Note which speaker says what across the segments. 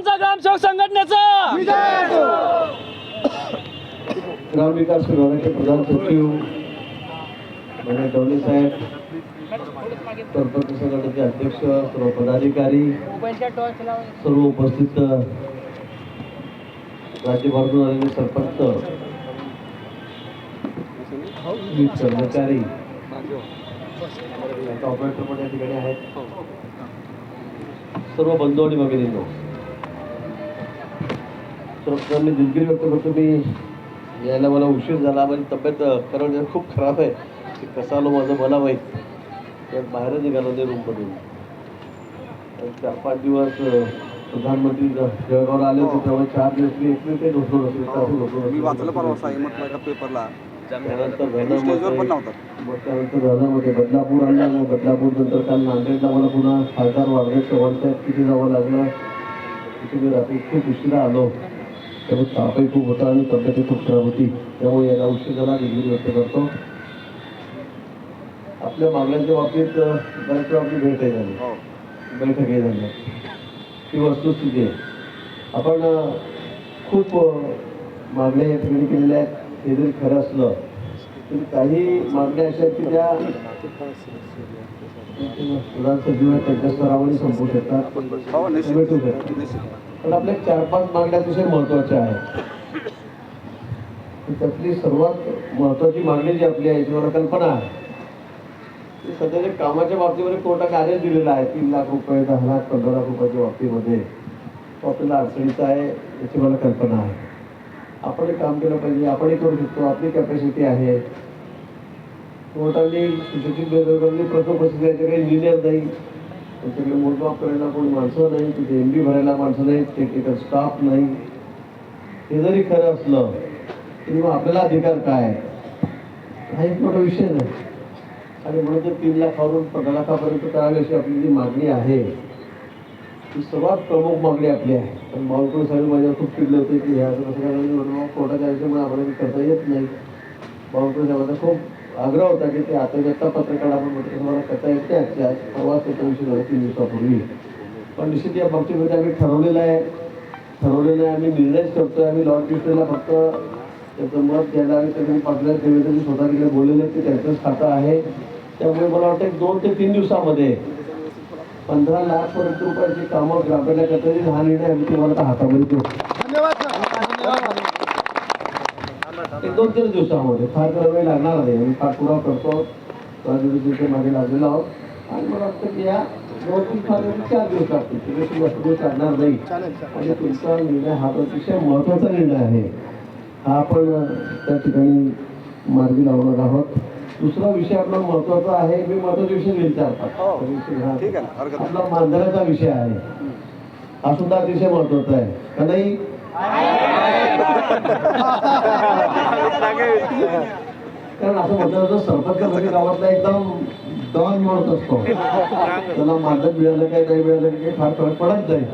Speaker 1: आमचा ग्रामसेवक संघटनेचा!
Speaker 2: ग्रामविकास विभागाचे प्रधान सचिव म्हणजे डवले साहेब सरपंच संघटनेचे अध्यक्ष सर्व पदाधिकारी सर्व उपस्थित राज्यभरातून आलेले सरपंच कर्मचारी ऑपरेटर पण या ठिकाणी आहेत. सर्व बंधू आणि भगिनींनो सर्वप्रथम मी दिलगिरी व्यक्त करतो मी यायला मला उशीर झाला माझी तब्येत म्हणजे खूप खराब आहे. ते कसं आलो माझं मला माहीत त्यात बाहेर निघालो ते रूममधून चार पाच दिवस प्रधानमंत्री जळगावला आले होते. तेव्हा चार दिवस मी एकटे ते
Speaker 3: मी वाचलं परवा. साई म्हटलं एका पेपरला
Speaker 2: त्यानंतर झालं मग त्यानंतर झालं बदलापूर आणला. मग बदलापूर नंतर काल नांदेडला मला पुन्हा खासदार वारगे चव्हाण साहेब तिथे जावं लागलं. तिथे मी रात्री खूप उशिरा आलो. त्यामुळे तापही खूप होता आणि तब्येतही खूप खराब होती. त्यामुळे याला झाला डिग्री व्यक्त करतो. आपल्या मागण्यांच्या बाबतीत बऱ्याच आपली भेटही झाली.
Speaker 3: हो.
Speaker 2: बैठकही झाल्या ही वस्तुस्थिती आहे. आपण खूप मागण्या या ठिकाणी केलेल्या आहेत. हे जरी खरं असलं तरी काही मागण्या अशा आहेत की त्या प्रधान सचिव आहेत त्यांच्या स्तरावरही संपू शकतात.
Speaker 3: हो
Speaker 2: भेटू शकतात. पण आपल्या चार पाच मागण्या अतिशय महत्त्वाच्या आहेत. त्यातली सर्वात महत्वाची मागणी जी आपली आहे तुम्हाला मला कल्पना आहे ती सध्याच्या कामाच्या बाबतीमध्ये कोर्टाने आदेश दिलेला आहे तीन लाख रुपये दहा लाख पंधरा लाख रुपयाच्या बाबतीमध्ये तो आपल्याला अडचणीचा आहे याची मला कल्पना आहे. आपणही काम केलं पाहिजे आपणही करू शकतो आपली कॅपॅसिटी आहे. कोर्टाने सुशिक्षित बेरोजगारांनी प्रथम प्रसिद्ध काही इंजिनियर नाही. त्यांच्याकडे मोजमाप करायला कोणी माणसं नाही तिथे एम बी भरायला माणसं नाही टेक्निकल स्टाफ नाही. हे जरी खरं असलं तरी मग आपल्याला अधिकार काय? हा एक मोठा विषय नाही. आणि म्हणून ते तीन लाखावरून पंधरा लाखापर्यंत करावी अशी आपली जी मागणी आहे ती सर्वात प्रमुख मागणी आपली आहे. पण बावनकुळे साहेब माझ्यावर खूप चिडले होते की ह्या सगळ्या म्हणून कोर्टाच्या आयुष्यामुळे आम्हाला करता येत नाही. बावनकुळे साहेबांना खूप आग्रह होता की ते आता जगता पत्रकार आपण म्हटलं तुम्हाला कथा येते आजच्या आज परवाच त्याचा तीन दिवसापूर्वी. पण निश्चित या बाबतीमध्ये आम्ही ठरवलेलं आहे. ठरवलेलं आहे आम्ही निर्णयच करतोय आम्ही लॉर्ड क्रिस्टनला फक्त त्याचं मत द्यायला आणि त्यांनी पाटल्या त्यांनी स्वतः तिकडे बोललेलं ते की त्यांचंच खातं आहे. त्यामुळे मला वाटतं एक दोन ते तीन दिवसामध्ये पंधरा लाखपर्यंत रुपयाची कामं ग्रामीणकरता हा निर्णय आम्ही तुम्हाला हातामध्ये देऊ. एक दोन तीन दिवसामध्ये. फार त्याला वेळ लागणार नाही मी पाठपुरावा करतो. राजूच्या मागे लागलेलो आहोत. आणि मला वाटतं की या दोन तीन फार चार दिवस लागतील त्याच्याशी जास्त दिवस लागणार नाही आणि तुमचा निर्णय हा अतिशय महत्त्वाचा निर्णय आहे. हा आपण त्या ठिकाणी मार्गी लावणार आहोत. दुसरा विषय आपला महत्त्वाचा आहे. मी महत्त्वाचा विषय
Speaker 3: हो.
Speaker 2: तो विषय.
Speaker 3: ठीक आहे ना. हरकत नाही.
Speaker 2: आपला मांजराचा विषय आहे. हा सुद्धा अतिशय महत्त्वाचा आहे. का नाही? कारण असं म्हटलं जातं सरपंच म्हणजे गावातला एकदम डॉन माणूस असतो. त्याला मांजर मिळालं काय नाही मिळालं काही फार फरक पडत नाही.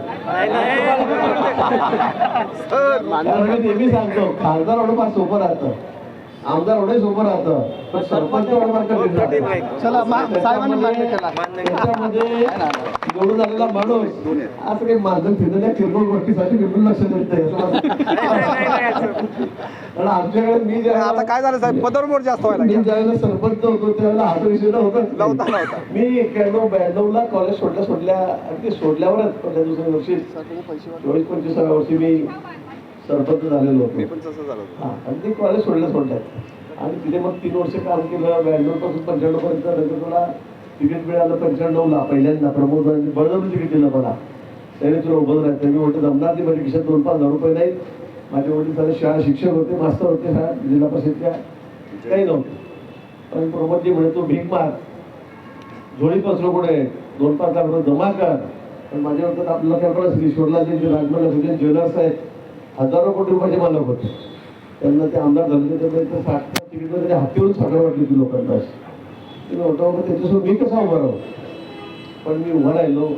Speaker 2: नेहमी सांगतो खासदार एवढं फार सोपं राहतं. आमदार एवढे सोपं राहतं. पण सरपंच एवढं.
Speaker 4: चला
Speaker 2: त्याच्यामध्ये निवडून आलेला माणूस असं काही माझं फिरणं त्या किरकोळ गोष्टीसाठी बिलकुल लक्ष देत आमच्याकडे मी
Speaker 3: आता काय झालं साहेब? पदरमोड जास्त व्हायला
Speaker 2: मी. ज्यावेळेला सरपंच होतो त्यावेळेला हा विषय. मी एक्क्याण्णव ब्याण्णव ला कॉलेज सोडल्या सोडल्या अगदी सोडल्यावरच दुसऱ्या वर्षी. चोवीस पंचवीसाव्या वर्षी मी सरपंच झालेलो
Speaker 3: मी
Speaker 2: होतो
Speaker 3: पण तसं झालं होतं.
Speaker 2: हा अगदी कॉलेज सोडल्या सोडल्यात आणि तिथे मग तीन वर्ष काम केलं ब्याण्णवपासून पंच्याण्णव पर्यंत नंतर मला तिकीट मिळालं पंच्याण्णवला पहिल्यांदा. प्रमोद बळजबरी तिकीट दिलं मला. त्याने तुला उभं राहायचं. मी म्हटलं जमणार नाही माझ्या खिशात दोन पाच हजार रुपये नाहीत. माझे वडील सारे शाळा शिक्षक होते मास्तर होते शाळा जिल्हा परिषदच्या काही नव्हतं. पण प्रमोदजी म्हणे तू भीक मार झोळी पसरू पुढे दोन पाच लाख रुपये जमा कर. पण माझ्या वरती आपल्याला कल्पना असेल ईश्वरला जे सुजन ज्वेलर्स आहेत. हजारो कोटी रुपयाचे मालक होते. त्यांना ते आमदार झाले त्यामुळे ते तिकीटमध्ये हातीवरून साखर वाटली ती लोकांना अशी. मी त्याच्यासोबत मी कसा उभा राहू? पण मी उभा राहिलो.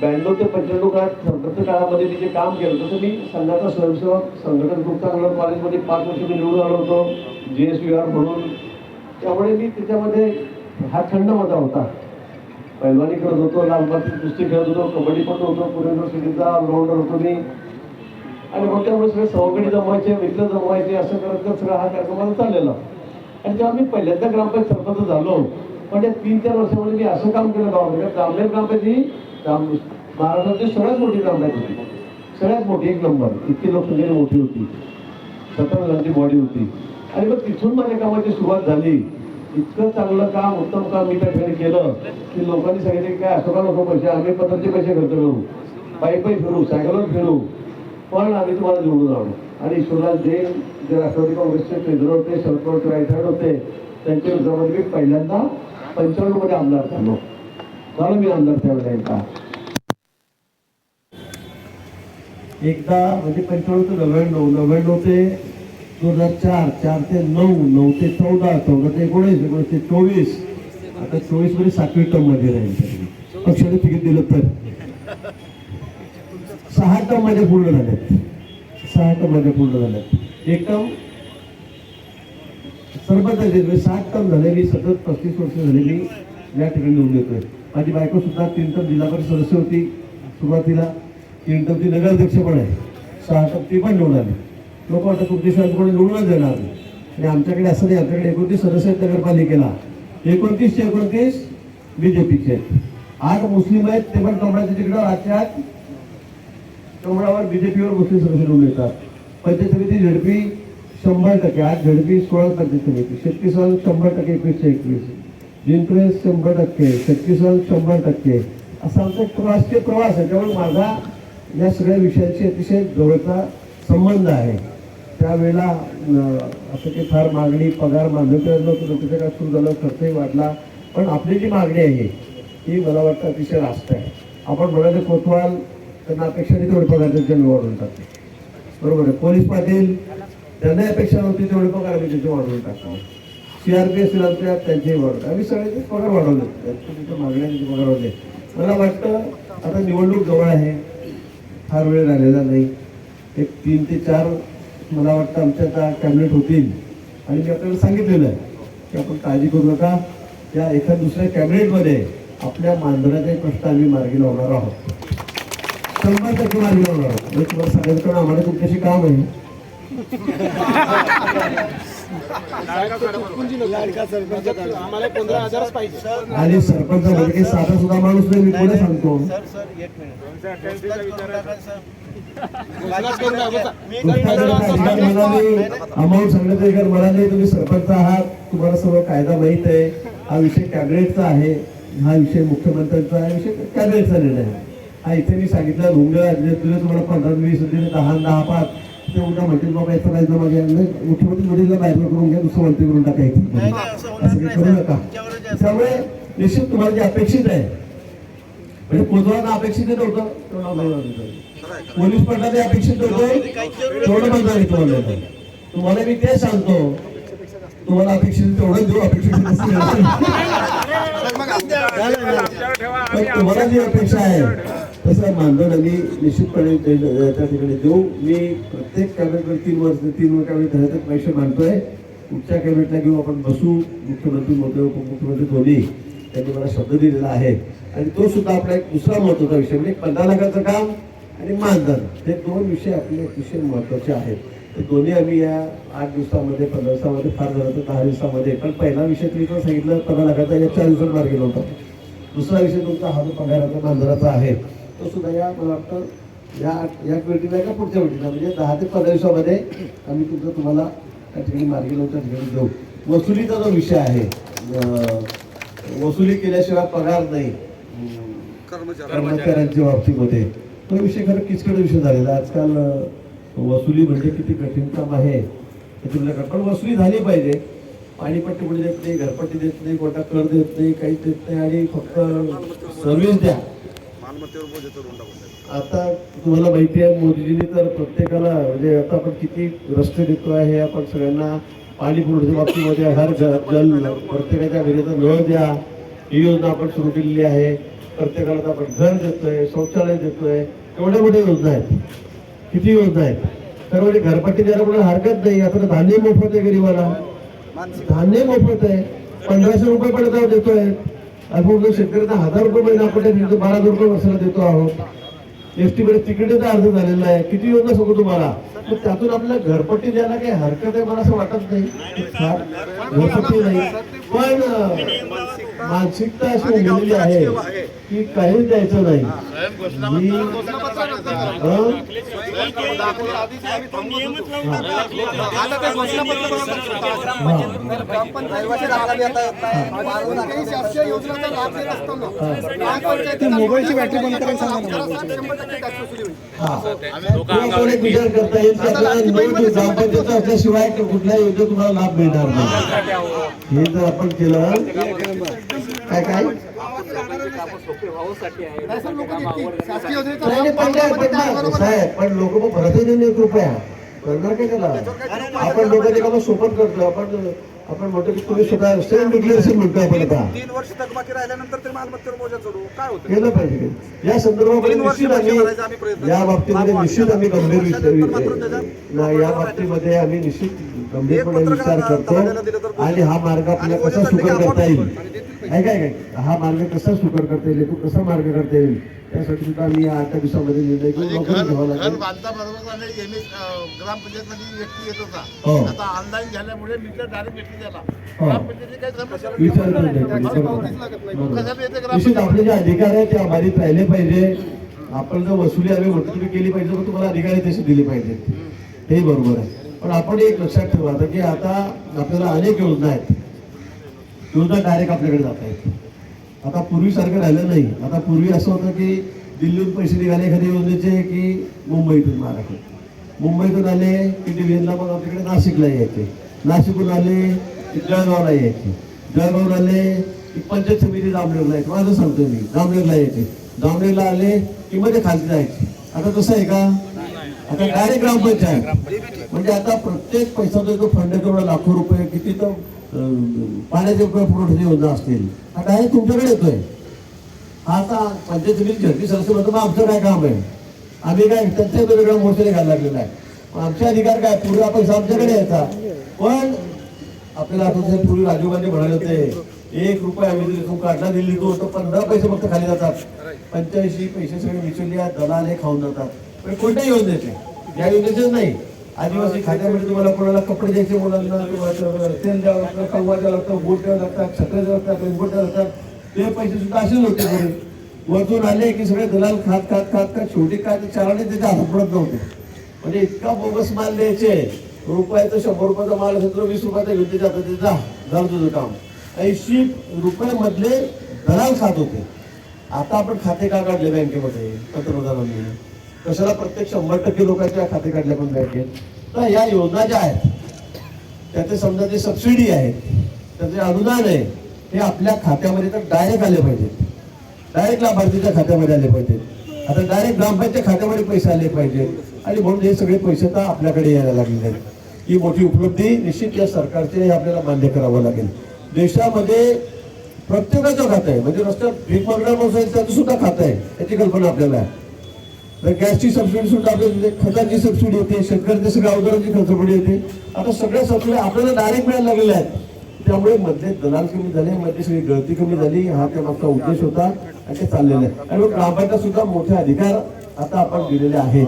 Speaker 2: ब्याण्णव ते पंच्याण्णव काळात संघर्ष काळामध्ये मी जे काम केलं तसं मी संघाचा स्वयंसेवक संघटन गुप्ता अंगणवाडी कॉलेजमध्ये पाच वर्ष मी निवडून आलो होतो जी एस व्ही आर म्हणून. त्यामुळे मी त्याच्यामध्ये हा खंड माझा होता. पैलवानी करत होतो लालबागची कुस्ती खेळत होतो कबड्डी पण होतो पुणे युनिव्हर्सिटीचा ऑलराऊंडर होतो मी. आणि मग त्यामुळे सगळे सवगडी जमवायचे मित्र जमवायचे असं करत करत सगळा हा कार्यक्रम माझा चाललेला. आणि तेव्हा मी पहिल्यांदा ग्रामपंचायत सरपंच झालो. पण या तीन चार वर्षामध्ये मी असं काम केलं गावामध्ये. जामनेर ग्रामपंचायत ही ग्राम महाराष्ट्रातली सगळ्यात मोठी ग्रामपंचायत होती. सगळ्यात मोठी एक नंबर. इतकी लोकसंख्या मोठी होती. सतरा जणांची बॉडी होती. आणि मग तिथून माझ्या कामाची सुरुवात झाली. इतकं चांगलं काम उत्तम काम मी त्या ठिकाणी केलं की लोकांनी सांगितले की काय असं का नको पैसे आम्ही पत्राचे पैसे खर्च करू पायी पायी फिरू सायकलवर फिरू. पण आम्ही तुम्हाला निवडून आणू. आणि ईश्वरराज जैन जे राष्ट्रवादी काँग्रेसचे केंद्र होते शरद पवारचे राईट होते त्यांच्या विरोधामध्ये मी पहिल्यांदा पंच्याण्णव आमदार झालो. झालो मी आमदार त्यावेळेला एकदा एकदा म्हणजे पंच्याण्णव ते नव्याण्णव नव्याण्णव ते दोन हजार चार चार ते नऊ नऊ ते चौदा चौदा ते एकोणीस एकोणीस ते चोवीस. आता चोवीसमध्ये म्हणजे सातवी टर्ममध्ये राहील. पक्षाने तिकीट दिलं तर. सहा टममध्ये पूर्ण झाल्यात सहा टममध्ये पूर्ण झाल्यात एक टम सरपंच म्हणजे सात टम झाले. मी सतत पस्तीस वर्ष झाले मी या ठिकाणी निवडून देतोय माझी बायको सुद्धा तीन टर्म जिल्हा परिषद सदस्य होती सुरुवातीला. तीन टम ती नगराध्यक्ष पण आहे. सहा टम ती पण निवडून आली. लोक वाटतं तुमच्या शिवाय कोणी निवडूनच देणार नाही. आणि आमच्याकडे असं नाही आमच्याकडे एकोणतीस सदस्य आहेत नगरपालिकेला. एकोणतीसचे एकोणतीस बीजेपीचे आहेत. आठ मुस्लिम आहेत ते पण कमळाच्या तिकडं आजच्या आत कमळावर बीजेपीवर मुस्लिम सदस्य निवडून येतात. पंचायत समिती झडपी शंभर टक्के आज झडपी सोळा पंचायत समिती शेतकी साल शंभर टक्के एकवीसशे एकवीस. जिंक्रेस शंभर टक्के शेतकी साल शंभर टक्के. असा आमचा एक राष्ट्रीय प्रवास आहे त्यामुळे माझा या सगळ्या विषयांशी अतिशय जवळचा संबंध आहे. त्यावेळेला असं की फार मागणी पगार मागणी नव्हतं नोकरीचं सुरू झालं खर्चही वाढला. पण आपली जी मागणी आहे ही मला वाटतं अतिशय रास्त आहे. आपण म्हणाले कोतवाल त्यांना अपेक्षा नाही तेवढे पगार त्यांच्या वाढवून टाकते. बरोबर आहे. पोलीस पाटील त्यांना अपेक्षा नव्हती तेवढे पगार आम्ही त्यांचे वाढवून टाकतो. सी आर पी एस आमच्या त्यांचेही वाढवतात आम्ही सगळ्यांचे पगार वाढवले. त्यांच्या मागण्या त्यांचे पगार वाढले. मला वाटतं आता निवडणूक जवळ आहे. फार वेळ राहिलेला नाही. एक तीन ते चार मला वाटतं आमच्या आता कॅबिनेट होतील. आणि मी आपल्याला सांगितलेलं आहे की आपण काळजी करू नका. त्या एका दुसऱ्या कॅबिनेटमध्ये आपल्या मानधनाचे प्रश्न आम्ही मार्गी लावणार आहोत. शंभर टक्के मार्गी लावणार आहोत तुम्हाला सांगायचं आम्हाला तुमच्याशी काम आहे.
Speaker 4: आम्हाला पंधरा पाहिजे
Speaker 2: आणि सरपंच म्हणजे साधा सुद्धा माणूस नाही मी पुढे सांगतो. अमाऊंट सांगण्याचं अधिकार मला तुम्ही सरपंच आहात तुम्हाला सर्व कायदा माहीत आहे. हा विषय कॅबिनेटचा आहे हा विषय मुख्यमंत्र्यांचा हा विषय कॅबिनेटचा निर्णय आहे. हा इथे मी सांगितलं रुंग तुला तुम्हाला पंधरा वीस दिले दहा दहा पाच ते उद्या म्हणतील बाबा याचं नाही जमा घ्या मुख्यमंत्री वडीलला बाहेर करून घ्या दुसरं मंत्री करून टाकायचं असं काही करू नका त्यामुळे निश्चित तुम्हाला जे अपेक्षित आहे म्हणजे पोचवायला अपेक्षित नव्हतं होतं. पोलीस पडणारे अपेक्षित होतं तेवढं बंद तुम्हाला तुम्हाला मी ते सांगतो तुम्हाला अपेक्षित तेवढं देऊ अपेक्षित. पण तुम्हाला जी अपेक्षा आहे तसं मानधन आम्ही निश्चितपणे त्या ठिकाणी देऊ. मी प्रत्येक कॅबिनेटवर तीन वर्ष तीन कॅबिनेट झाले पैसे मानतोय पुढच्या कॅबिनेटला घेऊ आपण बसू? मुख्यमंत्री मोदी उपमुख्यमंत्री दोन्ही. त्यांनी मला शब्द दिलेला आहे. आणि तो सुद्धा आपला एक दुसरा महत्त्वाचा विषय म्हणजे पंधरा लाखाचं काम आणि मानधन. हे दोन विषय आपले अतिशय महत्त्वाचे आहेत. ते दोन्ही आम्ही या आठ दिवसामध्ये पंधरा दिवसामध्ये फार झालं तर दहा दिवसामध्ये. पण पहिला विषय तुम्ही तर सांगितलं पंधरा लाखाचा या चार दिवसात मार्गी होता. दुसरा विषय तुमचा हा जो पगाराचा मानधनाचा आहे. तो सुद्धा या मला वाटतं या या वेळीला का पुढच्या वेळीला म्हणजे दहा ते पंधरा दिवसामध्ये आम्ही तुमचं तुम्हाला त्या ठिकाणी मार्गी लावून त्या ठिकाणी देऊ. वसुलीचा जो विषय आहे वसुली केल्याशिवाय पगार नाही. कर्मचाऱ्यांच्या बाबतीमध्ये. तो विषय खरं किचकट विषय झालेला. आजकाल वसुली म्हणजे किती कठीण काम आहे हे तुम्हाला कळतं. पण वसुली झाली पाहिजे. पाणीपट्टी कोणी देत नाही घरपट्टी देत नाही कोणता कर देत नाही काहीच देत नाही आणि फक्त सर्व्हिस द्या.
Speaker 3: मालमत्तेवर बोजे चढवून टाकून
Speaker 2: आता तुम्हाला माहिती आहे मोदीजींनी तर प्रत्येकाला म्हणजे आता आपण किती रस्ते देतो आहे हे आपण सगळ्यांना पाणी पुरवठ्याच्या बाबतीमध्ये हर जल प्रत्येकाच्या घरी तर नळ द्या. ही योजना आपण सुरू केलेली आहे. प्रत्येकाला आपण घर देतोय शौचालय देतोय. एवढ्या मोठ्या योजना आहेत. किती योजना आहेत? तर म्हणजे घरपट्टी द्यायला कोणाला हरकत नाही. आता धान्य मोफत आहे गरीबाला. धान्य मोफत आहे. पंधराशे रुपये पर्यंत देतोय. आणि म्हणून शेतकऱ्यांना हजार रुपये महिना आपण त्या बारा हजार रुपये वर्षाला देतो आहोत. एस टी मध्ये अर्ज झालेला आहे किती योजना सांगू तुम्हाला? मग त्यातून आपल्याला घरपट्टी द्यायला काही हरकत आहे मला असं वाटत नाही. घरपट्टी नाही. पण मानसिकता अशी उघडलेली आहे. की काहीच द्यायचं नाही.
Speaker 4: मोबाईलची बॅटरी बंद करायला.
Speaker 2: हा. विचार करता येईल ग्रामपंचायत असल्याशिवाय कुठल्याही योजना तुम्हाला लाभ मिळणार नाही. हे जर आपण केलं काय काय? पण लोक मग भरतही नाही एक रुपया करणार काय त्याला आपण लोकांचे काम सोपट करतो आपण आपण म्हणतो की तुम्ही स्वतः सेम डिक्लेरेशन म्हणतो आपण आता
Speaker 3: तीन वर्ष थकबाकी राहिल्यानंतर ते मालमत्तेवर बोजा चढू काय होतं
Speaker 2: केलं पाहिजे या संदर्भामध्ये निश्चित आम्ही या बाबतीमध्ये निश्चित आम्ही गंभीर विचार नाही, या बाबतीमध्ये आम्ही निश्चित गंभीरपणे विचार करतो आणि हा मार्ग आपल्याला कसा सुकर करता येईल? आहे काय काय हा मार्ग कसा सुकर करता येईल? तो कसा मार्ग करता येईल? त्यासाठी सुद्धा आम्ही या आठ दिवसामध्ये निर्णय घेऊन
Speaker 5: म्हणजे
Speaker 2: घ्यावा
Speaker 5: घर
Speaker 2: लागेल
Speaker 5: बांधताबरोबर नेहमी ग्रामपंचायत मध्ये व्यक्ती येत होता.
Speaker 2: हो.
Speaker 5: आता ऑनलाईन झाल्यामुळे मीटर डायरेक्ट
Speaker 2: हो. विचार करता आपले जे अधिकार आहेत ते अबाधित राहिले पाहिजे. आपण जर वसुली आम्ही तुम्ही केली पाहिजे तर तुम्हाला अधिकार आहे तसे दिले पाहिजेत. हे बरोबर आहे. पण आपण एक लक्षात ठेवा आता की आता आपल्याला अनेक योजना आहेत. योजना डायरेक्ट आपल्याकडे जात आहेत. आता पूर्वीसारखं राहिलं नाही. आता पूर्वी असं होतं की दिल्लीहून पैसे निघाले एखाद्या योजनेचे की मुंबईतून महाराष्ट्र मुंबईतून आले की डिव्हिजनला मग आपल्याकडे नाशिकला यायचे. नाशिकहून आले की जळगावला यायचे. जळगावून आले की पंचायत समिती जामनेरला यायचे. माझं सांगतो मी जामनेरला यायचे. जामनेरला आले की मध्ये खाली जायचे. आता तसं आहे का? आता डायरेक्ट ग्रामपंचायत? म्हणजे आता प्रत्येक पैसा जो फंड तेवढा लाखो रुपये किती तर पाण्याचे रुपये पुरवठ्याची योजना असतील. हा डायरेक्ट तुमच्याकडे येतोय. हा आता पंचायत समिती सदस्य म्हणतो मग आमचं काय काम आहे? आम्ही काय त्यांच्या वेगवेगळ्या मोर्चाने घायला लागलेला आहे. आमचे अधिकार काय? पूर्वी हा पैसा आमच्याकडे यायचा. पण आपल्याला आठवत पूर्वी राजीव गांधी म्हणाले होते एक रुपये आम्ही दिली काढला दिल्ली तो पंधरा पैसे फक्त खाली जातात. पंच्याऐंशी पैसे सगळे विचरले दलाल हे खाऊन जातात. पण कोणत्याही आहे या योजनेचेच नाही. आदिवासी खात्यामध्ये तुम्हाला कोणाला कपडे द्यायचे मुलांना तुम्हाला तेल द्यावं लागतं कव्वा द्यावं लागतं बोट द्यावं लागतात छत्र द्यावं लागतात रेनकोट द्यावं लागतात. ते पैसे सुद्धा असेच होते पुढे. वरतून आले की सगळे दलाल खात खात खात खात शेवटी काय ते चाराने त्याच्या हातात पडत नव्हते. म्हणजे इतका बोगस माल द्यायचे. रुपयाचं शंभर रुपयाचा माल असेल तर वीस रुपयाचा घेऊन त्याच्या हातात जा झालं तुझं काम. ऐंशी रुपयामधले दलाल खात होते. आता आपण खाते का काढले बँकेमध्ये? पंतप्रधानांनी कशाला प्रत्येक शंभर टक्के लोकांच्या खाते काढल्या पण बँकेत? तर या योजना ज्या आहेत त्याचे समजा जे सबसिडी आहे त्याचे अनुदान आहे हे आपल्या खात्यामध्ये तर डायरेक्ट आले पाहिजेत. डायरेक्ट लाभार्थीच्या खात्यामध्ये आले पाहिजेत. आता डायरेक्ट ग्रामपंचायत खात्यामध्ये पैसे आले पाहिजेत. आणि म्हणून हे सगळे पैसे तर आपल्याकडे यायला लागलेले आहेत. ही मोठी उपलब्धी निश्चित या सरकारचे हे आपल्याला मान्य करावं लागेल. देशामध्ये प्रत्येकाचं खातं आहे. म्हणजे रस्त्यात भीक मागणार माणूस आहे त्याचं सुद्धा खातं आहे. याची कल्पना आपल्याला आहे. तर गॅसची सबसिडी सुद्धा आपल्याला खताची सबसिडी येते शेतकऱ्याची सगळ्या अवजारांची सबसिडी येते. आता सगळ्या सबसिडी आपल्याला डायरेक्ट मिळायला लागलेल्या आहेत. त्यामुळे मधले दलाल कमी झाले मध्ये सगळी गळती कमी झाली हा त्या मागचा उद्देश होता आणि ते चाललेलं आहे. आणि मग ग्रामपंचायत सुद्धा मोठे अधिकार आता आपण दिलेले आहेत.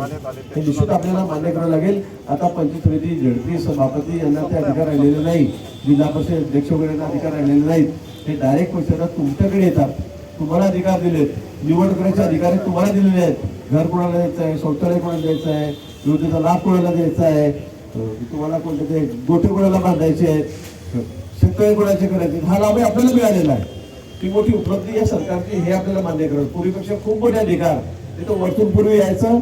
Speaker 2: हे निश्चित आपल्याला मान्य करावं लागेल. आता पंचायत समिती झडपी सभापती यांना ते अधिकार राहिलेले नाही जिल्हा परिषद अध्यक्ष वगैरे अधिकार राहिलेले नाहीत. हे डायरेक्ट पैसे तुमच्याकडे येतात. तुम्हाला अधिकार दिलेत. निवड करायचे अधिकार तुम्हाला दिलेले आहेत. घर कोणाला द्यायचं आहे? शौचालय कोणाला द्यायचं आहे? योजनेचा लाभ कोणाला द्यायचा आहे? तुम्हाला कोणते ते गोठे कोणाला बांधायचे आहेत? शेतकरी कोणाचे करायचे हा लाभ आपल्याला मिळालेला आहे. ती मोठी उपलब्धी या सरकारची हे आपल्याला मान्य करत. पूर्वीपेक्षा खूप मोठे अधिकार. तिथं वरतून पूर्वी यायचं.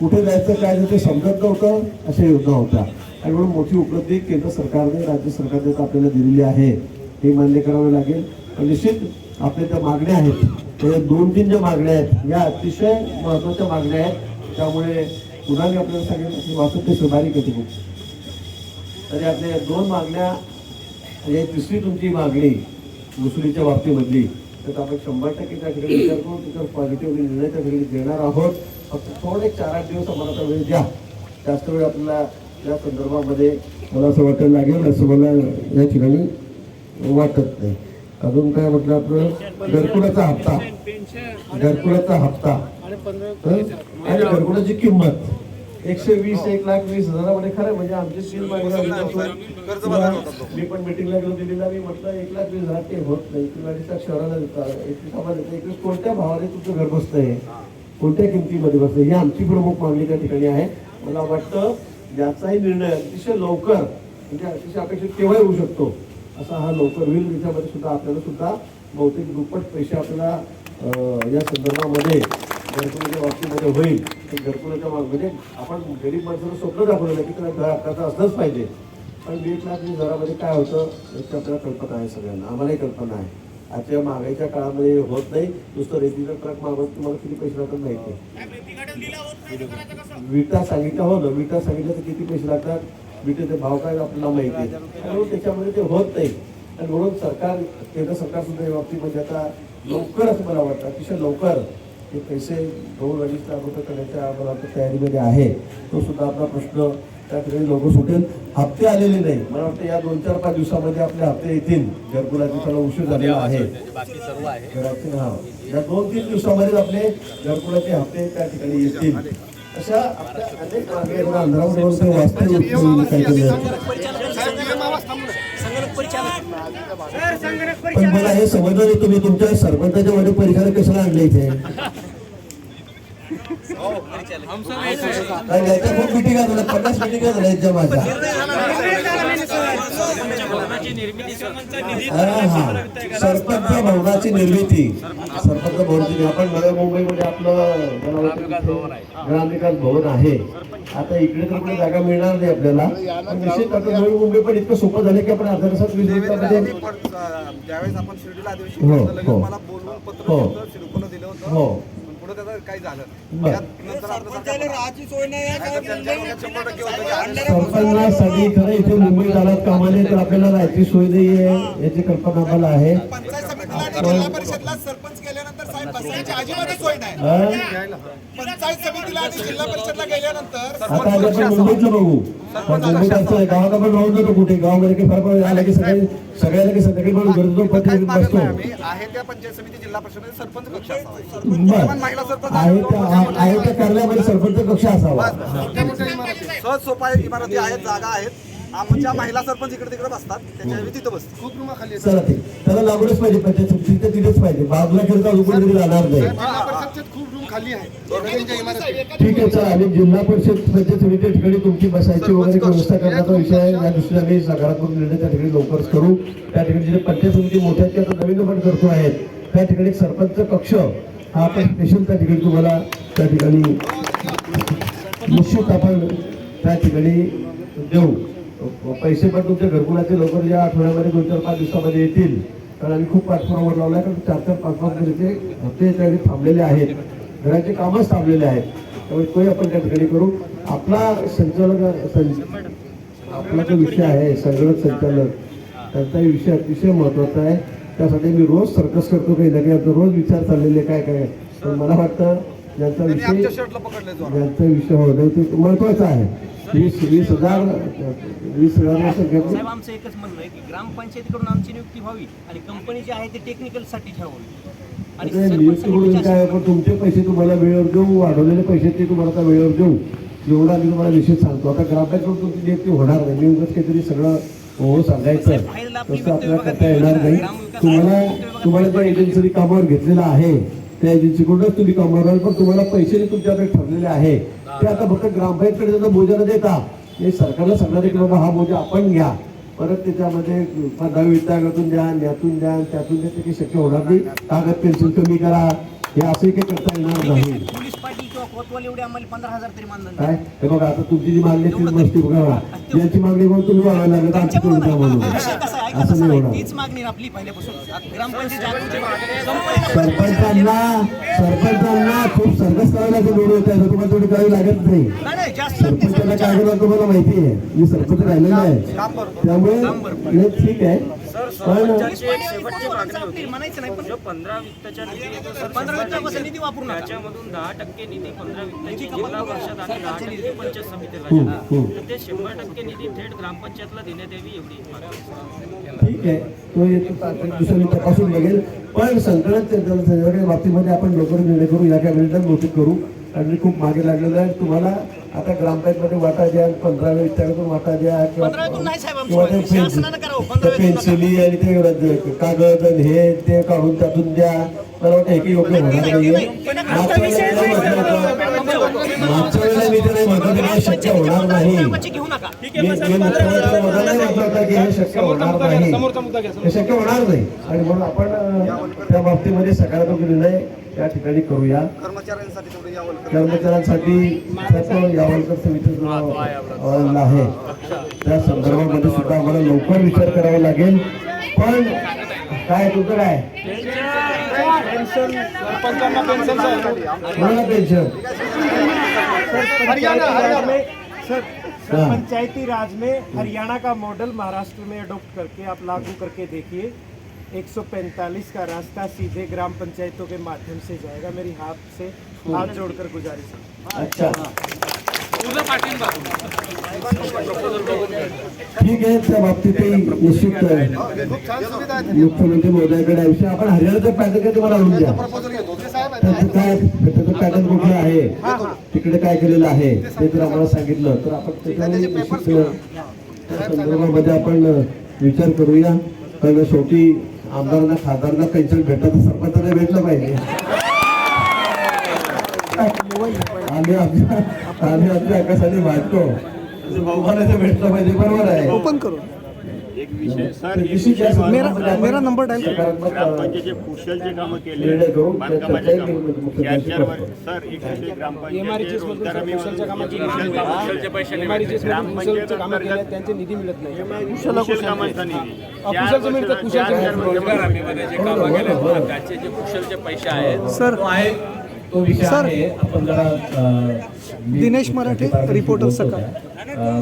Speaker 2: कुठे जायचं काय ते समजत नव्हतं. अशा योजना होत्या. आणि म्हणून मोठी उपलब्धी केंद्र सरकारने राज्य सरकारने आपल्याला दिलेली आहे. हे मान्य करावे लागेल. निश्चित आपल्या त्या मागण्या आहेत त्या दोन तीन ज्या मागण्या आहेत या अतिशय महत्त्वाच्या मागण्या आहेत. त्यामुळे कुणाने आपल्याला सांगेन वाचत ते सुधारी कधी खूप तरी आपल्या दोन मागण्या आणि तिसरी तुमची मागणी दुसरीच्या बाबतीमधली तर आपण शंभर टक्के त्या ठिकाणी विचार करून तिथं पॉझिटिव्ह निर्णय त्या ठिकाणी देणार आहोत. फक्त थोडे एक चार आठ दिवस आम्हाला आता वेळ द्या. जास्त वेळ आपल्याला या संदर्भामध्ये मला असं वाटायला लागेल असं मला या ठिकाणी वाटत नाही. अजून काय म्हटलं आपलं? घरकुलाचा हप्ता. घरकुलाचा हप्ता? आणि घरकुलाची किंमत. एकशे वीस एक लाख वीस हजारामध्ये खरं म्हणजे आमचे तीन मी पण मिटिंगला गेलो दिल्लीला मी म्हटलं एक लाख वीस हजार ते होत नाही. तुम्ही अडीच शहराला देता एकवीस आम्हाला देता. एकवीस कोणत्या भावाने तुमचं घर बसतंय? कोणत्या किमतीमध्ये बसतंय? ही आमची प्रमुख मागणी त्या ठिकाणी आहे. मला वाटतं याचाही निर्णय अतिशय लवकर म्हणजे अतिशय अपेक्षित केव्हाही होऊ शकतो. असा हा लवकर होईल त्याच्यामध्ये सुद्धा आपल्याला सुद्धा बहुतेक दुप्पट पैसे आपल्याला या संदर्भामध्ये घरकुलाच्या बाबतीमध्ये होईल. तर घरकुलाच्या बाब- म्हणजे आपण गरीब माणसाला स्वप्न दाखवलेलं की त्याला घर हक्काचं असलंच पाहिजे. पण दीड लाख वीस हजारामध्ये काय होतं? याची आपल्याला कल्पना आहे सगळ्यांना. आम्हालाही कल्पना आहे. आजच्या महागाईच्या काळामध्ये होत नाही. नुसतं रेतीचा ट्रक मागवत तुम्हाला किती पैसे लागतात माहिती विटा सांगितलं हो ना. विटा सांगितलं तर किती पैसे लागतात? विटेचे भाव काय आपल्याला माहिती आहे? म्हणून त्याच्यामध्ये ते होत नाही. आणि म्हणून सरकार केंद्र सरकार सुद्धा या बाबतीमध्ये आता लवकर असं मला वाटतं अतिशय लवकर हे पैसे दोन अडीच लाख रुपये करण्याच्या मला वाटतं तयारीमध्ये आहे. तो सुद्धा आपला प्रश्न त्या ठिकाणी लवकर सुटेल. हप्ते आलेले नाही. मला वाटतं या दोन चार पाच दिवसामध्ये आपले हप्ते येतील. घरकुलाचे त्याला उशीर झालेला आहे. घराचे हा. या दोन तीन दिवसामध्ये आपले घरकुलाचे हप्ते त्या ठिकाणी येतील. अशा अनेक. मला. पण मला हे समजलं नाही तुम्ही तुमच्या सरपंचाच्या मध्ये परिचारक कशाला आणले इथे? नाही, याच्या खूप मिटिंग झाल्या पन्नास मिटिंग झाल्या यांच्या माझ्या हा, हा. सरपंच भवनाची निर्मिती. सरपंच भवनाची आपण नव्या मुंबईमध्ये आपलं ग्रामविकास भवन आहे. आता इकडे तर काही जागा मिळणार नाही आपल्याला. पण निश्चित आता नवी मुंबई पण इतकं सोपं झालं की आपण तासात वीस मिनिटामध्ये
Speaker 3: ज्यावेळेस आपण शिर्डीला आदिवासी
Speaker 2: हो, हो.
Speaker 3: मला बोलवून पत्र
Speaker 2: हो.
Speaker 3: दिलं, होतं.
Speaker 2: हो.
Speaker 3: त्याचं काही झालं
Speaker 2: खरं इथे मुंबईत आलात कामाने तर आपल्याला राहायची सोय नाही आहे याची कल्पना आम्हाला आहे.
Speaker 5: पंचायत समितीला आणि जिल्हा परिषदला सरपंच गेल्यानंतर साहेब बसायची अजिबातच सोय नाही.
Speaker 2: हा?
Speaker 5: पंचायत समितीला आणि जिल्हा परिषदला गेल्यानंतर
Speaker 2: आता आपण मुंबईचं बघू. पण मुंबईत असं आहे, राहून जातो कुठे? गावामध्ये काही फरक पडत आला की सकाळी सगळ्याला की संध्याकाळी पण बसतो.
Speaker 3: आम्ही. आहे त्या पंचायत समिती जिल्हा परिषदेमध्ये सरपंच कक्ष असावा.
Speaker 2: बर.
Speaker 3: विद्यमान महिला सरपंच
Speaker 2: आहे त्या आहे त्या कार्यालयामध्ये सरपंच कक्ष असावा.
Speaker 3: सहज सोपा इमारती आहेत जागा आहेत. आमच्या महिला सरपंच इकडे तिकडे बसतात. तिथं
Speaker 5: खूप रूम खाली आहेत.
Speaker 2: चला ते. त्याला लागूनच पाहिजे पंचायत समिती पाहिजे. बाजूला गेलं तर अजून तरी जाणार नाही.
Speaker 5: जिल्हा परिषदचे खूप रूम खाली आहे त्यांच्या इमारती
Speaker 2: ठीक आहे चला. आणि जिल्हा परिषद पंचायत समिती ठिकाणी तुमची बसायची वगैरे व्यवस्था करण्याचा विषय आहे. या दृष्टीने आम्ही सकारात्मक निर्णय त्या ठिकाणी लवकरच करू. त्या ठिकाणी जे पंचायत समिती मोठ्या आता नवीन पण करतो आहेत. त्या ठिकाणी सरपंच कक्ष हा आपण स्पेशल त्या ठिकाणी तुम्हाला त्या ठिकाणी निश्चित आपण त्या ठिकाणी देऊ. पैसे पण तुमच्या घरकुलाचे लवकर या आठवड्यामध्ये दोन चार पाच दिवसामध्ये येतील. कारण आम्ही खूप पाठपुरावा लावला कारण चार चार पाच पाच महिन्याचे हप्ते त्या थांबलेले आहेत. घराचे कामच थांबलेले आहेत. त्यामुळे तोही आपण त्या ठिकाणी करू. आपला संचालक आपला जो विषय आहे संगणक संचालक त्यांचा विषय अतिशय महत्त्वाचा आहे. त्यासाठी मी रोज सर्कस करतो काही ना काही आमचा रोज विचार चाललेले काय काय. पण मला वाटतं ज्यांचा विषय. ज्यांचा विषय होता ते महत्त्वाचा आहे. वीस वीस हजार वीस हजार
Speaker 6: साहेब आमचं एकच म्हणणं आहे की ग्रामपंचायतीकडून आमची नियुक्ती व्हावी आणि कंपनी जी आहे ती टेक्निकलसाठी ठरवावी आणि
Speaker 2: आता
Speaker 6: सरपंच
Speaker 2: नियुक्ती म्हणून
Speaker 6: समितीच्या
Speaker 2: काय? आपण तुमचे पैसे तुम्हाला वेळेवर देऊ वाढवलेले पैसे ते तुम्हाला आता वेळेवर देऊ. एवढा मी तुम्हाला निश्चित सांगतो. आता ग्राहकाकडून तुमची नियुक्ती होणार नाही. मी उगाच काहीतरी सगळं हो सांगायचं. तसं आपल्याला करता येणार नाही. तुम्हाला तुम्हाला ज्या एजन्सीने कामावर घेतलेलं आहे. त्या एजन्सीकडूनच तुम्ही कामावर पण तुम्हाला पैसे जे तुमच्याकडे ठरलेले आहे. ते आता फक्त ग्रामपंचायतकडे त्याचा बोजा न देता हे सरकारला सांगणार आहे की हा बोजा आपण घ्या. परत त्याच्यामध्ये दहावी विभागातून द्या यातून द्या त्यातून द्या ते काही शक्य होणार नाही. कागद पेन्सिल कमी करा. हे असंही काही करता येणार नाही.
Speaker 6: कोतवाल एवढे आम्हाला पंधरा हजार तरी मानधन
Speaker 2: काय? हे बघा आता तुमची जी मागणी आहे तीच गोष्टी बघा. ज्यांची मागणी म्हणून तुम्ही वागायला लागत आमची करून द्या म्हणून
Speaker 6: विषय कसा आहे ऐका
Speaker 2: असं
Speaker 6: तसा
Speaker 2: नाही होणार.
Speaker 6: तीच मागणी आपली पहिल्यापासून. ग्रामपंचायत कंपनी
Speaker 2: सरपंचांना सरपंचांना खूप सर्कस करायला निवड होत. आहे तुम्हाला तेवढी करावी लागत नाही.
Speaker 6: नाही नाही जास्त
Speaker 2: सरपंचाला काय करणार तुम्हाला माहिती आहे? मी सरपंच राहिलेला आहे. त्यामुळे नाही, ठीक आहे.
Speaker 7: सरपंचाची एक शेवटची मागणी
Speaker 6: आपली
Speaker 7: होती
Speaker 6: म्हणायचं नाही पण
Speaker 7: जो पंधरा वित्तच्या निधी येतो सर
Speaker 6: पंधरा
Speaker 7: शंभर
Speaker 6: वित्तापासून
Speaker 7: टक्के.
Speaker 6: निधी वापरू नका.
Speaker 7: त्याच्यामधून दहा टक्के निधी पंधरा वित्ताची जिल्हा परिषद आणि दहा टक्के पंचायत समितीला
Speaker 2: हम्म,
Speaker 7: जाणार.
Speaker 2: हम्म.
Speaker 7: तर ते शंभर टक्के निधी थेट ग्रामपंचायतला देण्यात यावी एवढी मागणी.
Speaker 2: ठीक आहे तो तपासून बघेल पण संकलन बाबतीमध्ये आपण लवकर निर्णय करू या कॅबिनेटला नोटीस करू आणि खूप मागे लागलेलं आहे तुम्हाला आता ग्रामपंचायतमध्ये वाटा द्या पंधराव्या वित्ताकडून वाटा द्या किंवा
Speaker 6: नाही
Speaker 2: किंवा ते पेन्सिल आणि ते कागद आणि हे ते काढून त्यातून द्या मला वाटतं एकही योग्य होणार नाहीये मागच्या वेळेला मी ते नाही म्हटलं हे शक्य होणार नाही मी- म्हटलं होतं की हे शक्य होणार नाही हे शक्य होणार नाही आणि म्हणून आपण त्या बाबतीमध्ये सकारात्मक निर्णय त्या ठिकाणी करूया.
Speaker 3: कर्मचाऱ्यांसाठी तेवढं यावं
Speaker 2: कर्मचाऱ्यांसाठी सर्व यावलकर समितीचं अहवाल आहे. त्या संदर्भामध्ये सुद्धा आम्हाला लवकर विचार करावा लागेल. पण काय तुझं काय? पेन्शन।
Speaker 8: पंचायती राज में हरियाणा का मॉडल महाराष्ट्र में अडॉप्ट करके आप लागू करके देखिए। 145 का रास्ता सीधे ग्राम पंचायतों के माध्यम से जाएगा। मेरी हाथ से हाथ जोड़कर गुजारिश है।
Speaker 2: अच्छा। ठीक आहे त्या बाबतीतही निश्चित मुख्यमंत्री महोदयाकडे विषय आपण हरियाणाचं पॅटर्न काय तुम्हाला आणून द्या? त्याचं काय त्याचं पॅटर्न कुठलं आहे तिकडे काय केलेलं आहे? ते जर आम्हाला सांगितलं तर आपण त्याच्यावर निश्चित त्या संदर्भामध्ये आपण विचार करूया. कारण शेवटी आमदारांना खासदारांना पेन्शन भेटलं तर सरपंचाला भेटलं पाहिजे. आम्ही आमच्या आम्ही आमच्या आकाशाने वाटतो बहुमानाचं भेटलं पाहिजे बरोबर आहे.
Speaker 8: ओपन करो.
Speaker 9: एक विषय सर एक
Speaker 2: विषय
Speaker 8: मेरा मेरा नंबर डायल
Speaker 9: ग्रामपंचायतचे कुशलचे कामं केले. बांधकामाचे कामं. चार चार. वर्ष सर एक विषय ग्रामपंचायत ग्रामपंचायत अंतर्गत
Speaker 1: त्यांचे निधी मिळत नाही.
Speaker 9: कुशल कामांचा निधी.
Speaker 1: कुशलचं मिळतं,
Speaker 7: जे ना, त्याचे जे कुशलचे पैसे आहेत
Speaker 8: सर.
Speaker 2: तो आहे तो विषय आहे. आपण जरा
Speaker 8: दिनेश मराठे, रिपोर्टर सकाळ.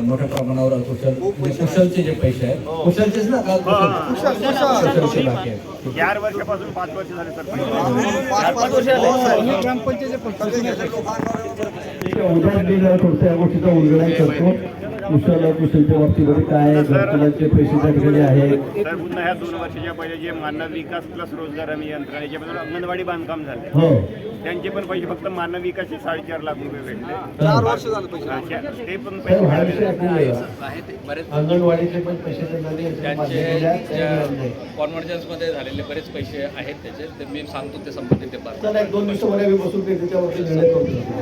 Speaker 2: मोठ्या प्रमाणावर कुशल कुशलचे जे पैसे आहेत कुशलचेच ना का कुशल कुशलचे बाकी आहेत.
Speaker 9: चार वर्षापासून पाच वर्ष झाले सर
Speaker 2: ठीक आहे, उद्या मी जरा थोडंसं या गोष्टीचा उलगडा करतो. कुशल कुशलच्या बाबतीमध्ये काय घरकुलाचे पैसे त्या ठिकाणी आहे
Speaker 9: सर पुन्हा ह्या दोन वर्षाच्या पहिले जे मानव विकास प्लस रोजगार हमी यंत्रणेचे पण अंगणवाडी बांधकाम झाले.
Speaker 2: हो.
Speaker 9: त्यांचे पण पैसे फक्त मानव विकासचे साडेचार लाख रुपये भेटले.
Speaker 2: चार
Speaker 3: वर्ष झालं पैसे
Speaker 9: ते पण पैसे
Speaker 2: अंगणवाडीचे पण पैसे नाही.
Speaker 7: कॉन्व्हर्जन्समध्ये झालेले बरेच पैसे आहेत त्याचे ते मी सांगतो ते संबंधित
Speaker 2: दोन दिवसामध्ये बसून ते करू शकतो.